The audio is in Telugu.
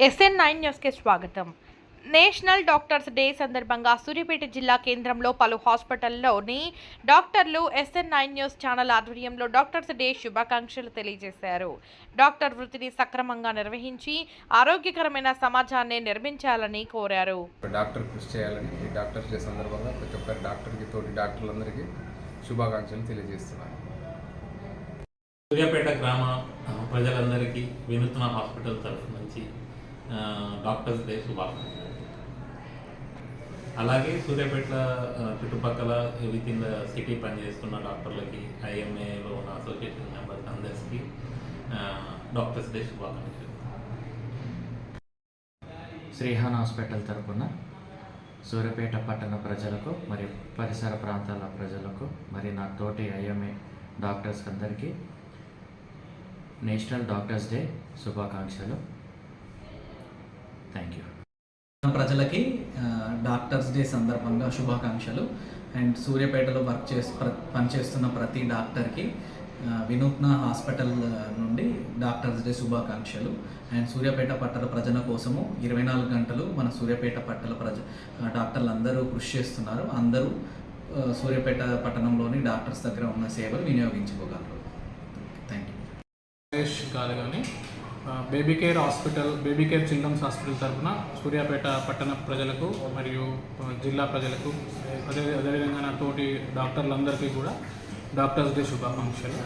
ఎస్ఎన్ నైన్ న్యూస్కి స్వాగతం. నేషనల్ డాక్టర్స్ డే సందర్భంగా సూర్యాపేట జిల్లా కేంద్రంలో పలు హాస్పిటల్లోని డాక్టర్లు ఎస్ఎన్ నైన్ న్యూస్ ఛానల్ ఆధ్వర్యంలో డాక్టర్స్ డే శుభాకాంక్షలు తెలియజేశారు. డాక్టర్ వృత్తిని సక్రమంగా నిర్వహించి ఆరోగ్యకరమైన సమాజాన్ని నిర్మించాలని కోరారు. డాక్టర్ కృషి చేయాలని డాక్టర్స్ డే సందర్భంగా ప్రతి ఒక్క డాక్టర్కి తోటి డాక్టర్లందరికీ శుభాకాంక్షలు తెలియజేస్తున్నాను. సూర్యాపేట గ్రామ ప్రజలందరికీ వినూత్న హాస్పిటల్ తరఫు నుంచి డాక్టర్స్ డే శుభాకాంక్షలు. అలాగే సూర్యాపేట చుట్టుపక్కల విత్ ఇన్ ద సిటీ పనిచేస్తున్న డాక్టర్లకి ఐఎంఏలో ఉన్న అసోసియేషన్ మెంబర్స్ అందరికీ డాక్టర్స్ డే శుభాకాంక్షలు. శ్రీహాన్ హాస్పిటల్ తరఫున సూర్యాపేట పట్టణ ప్రజలకు మరియు పరిసర ప్రాంతాల ప్రజలకు మరి నా తోటి ఐఎంఏ డాక్టర్స్ అందరికీ నేషనల్ డాక్టర్స్ డే శుభాకాంక్షలు. థ్యాంక్ యూ ప్రజలకి డాక్టర్స్ డే సందర్భంగా శుభాకాంక్షలు. అండ్ సూర్యాపేటలో వర్క్ చేసి ప్ర పనిచేస్తున్న ప్రతి డాక్టర్కి వినూత్న హాస్పిటల్ నుండి డాక్టర్స్ డే శుభాకాంక్షలు. అండ్ సూర్యాపేట పట్టణ ప్రజల కోసము ఇరవై నాలుగు గంటలు మన సూర్యాపేట పట్టణ ప్రజ డాక్టర్లు అందరూ కృషి చేస్తున్నారు. అందరూ సూర్యాపేట పట్టణంలోని డాక్టర్స్ దగ్గర ఉన్న సేవలు వినియోగించుకోగలరు. థ్యాంక్ యూ సురేష్ కాదు కానీ baby care hospital baby care children's hospital తరఫున సూర్యాపేట పట్టణ ప్రజలకు మరియు జిల్లా ప్రజలకు అదే అదేవిధంగా నా తోటి డాక్టర్లందరికీ కూడా డాక్టర్స్ డే శుభాకాంక్షలు.